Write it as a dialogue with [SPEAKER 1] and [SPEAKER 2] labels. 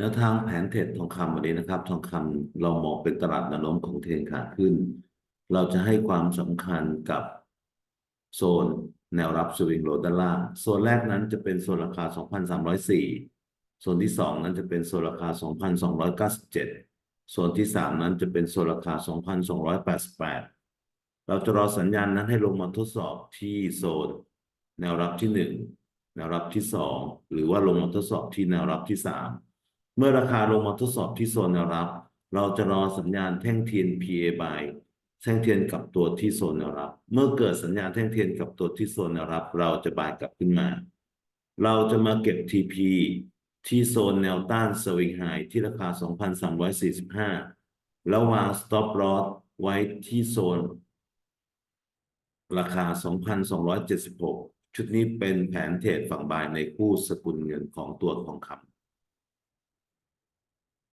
[SPEAKER 1] แนวทางแผนเทรดทองคำวันนี้นะครับ ทองคำเรามองเป็นตลาดแนวโน้มของเทรนขาขึ้น เราจะให้ความสำคัญกับโซนแนวรับสวิงโลด้านล่างโซนแรกนั้นจะเป็นโซนราคา 2,304 โซนที่สองนั้นจะเป็นโซนราคา 2,297 โซนที่สามนั้นจะเป็นโซนราคา 2,288 เราจะรอสัญญาณนั้นให้ลงมาทดสอบที่โซน แนวรับที่หนึ่งแนวรับที่สองหรือว่าลงมาทดสอบที่แนวรับที่สาม เมื่อราคาลงมาทดสอบที่โซนแนวรับ เราจะรอสัญญาณแท่งเทียน PA by แท่งเทียนกับตัวที่โซนแนวรับ เมื่อเกิดสัญญาณแท่งเทียนกับตัวที่โซนแนวรับ เราจะบายกลับขึ้นมา เราจะมาเก็บ TP ที่โซนแนวต้านสวิงไฮที่ราคา 2,345 แล้ววาง stop loss ไว้ที่โซน ราคา 2,276 ชุดนี้เป็นแผนเทรดฝั่งบายในคู่สกุลเงินของตัวทองคำ